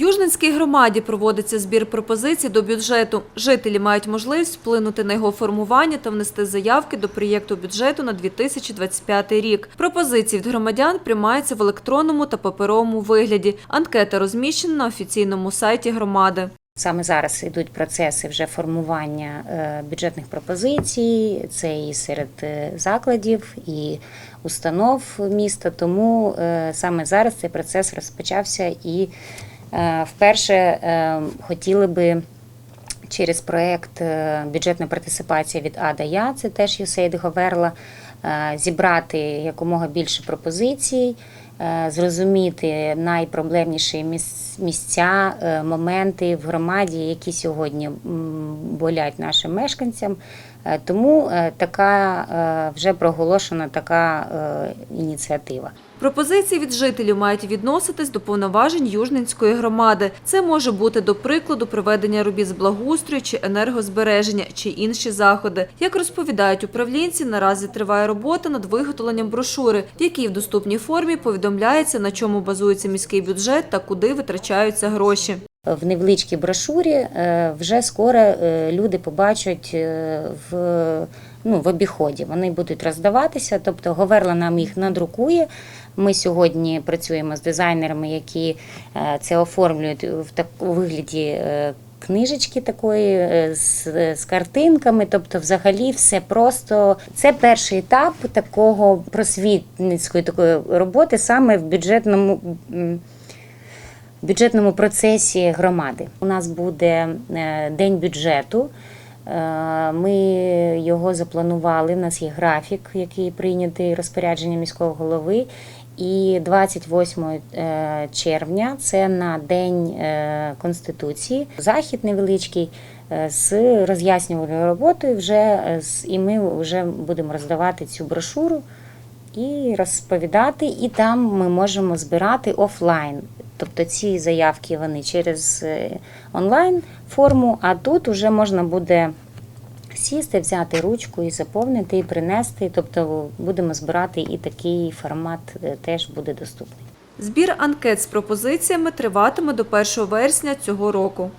Южненській громаді проводиться збір пропозицій до бюджету. Жителі мають можливість вплинути на його формування та внести заявки до проєкту бюджету на 2025 рік. Пропозиції від громадян приймаються в електронному та паперовому вигляді. Анкета розміщена на офіційному сайті громади. Саме зараз йдуть процеси вже формування е, бюджетних пропозицій. Це і серед е, закладів, і установ міста. Тому е, саме зараз цей процес розпочався і вперше е, хотіли би. Через проект е, бюджетна партисипація від А до Я, це теж USAID Говерла, е, зібрати якомога більше пропозицій, е, зрозуміти найпроблемніші місця, е, моменти в громаді, які сьогодні болять нашим мешканцям. Е, Тому е, така е, вже проголошена така ініціатива. Пропозиції від жителів мають відноситись до повноважень Южненської громади. Це може бути, до прикладу, проведення робіт з благоустрою чи енергозбереження, чи інші заходи. Як розповідають управлінці, наразі триває робота над виготовленням брошури, в якій в доступній формі повідомляється, на чому базується міський бюджет та куди витрачаються гроші. В невеличкій брошурі е, вже скоро е, люди побачать е, в, ну, в обіході. Вони будуть роздаватися, тобто Говерла нам їх надрукує. Ми сьогодні працюємо з дизайнерами, які це оформлюють в так вигляді. Книжечки такої з, з картинками, тобто, взагалі, все просто це перший етап такого просвітницької такої роботи саме в бюджетному бюджетному процесі громади. У нас буде е, день бюджету. Е, Ми його запланували. У нас є графік, який прийнятий розпорядження міського голови. І 28 е, червня це на День Конституції. Захід невеличкий з роз'яснювальною роботою. Вже і ми вже будемо роздавати цю брошуру і розповідати, і там ми можемо збирати офлайн. Тобто ці заявки вони через е, онлайн форму, а тут вже можна буде сісти, взяти ручку і заповнити, і принести. Тобто будемо збирати і такий формат е, теж буде доступний. Збір анкет з пропозиціями триватиме до 1 вересня цього року.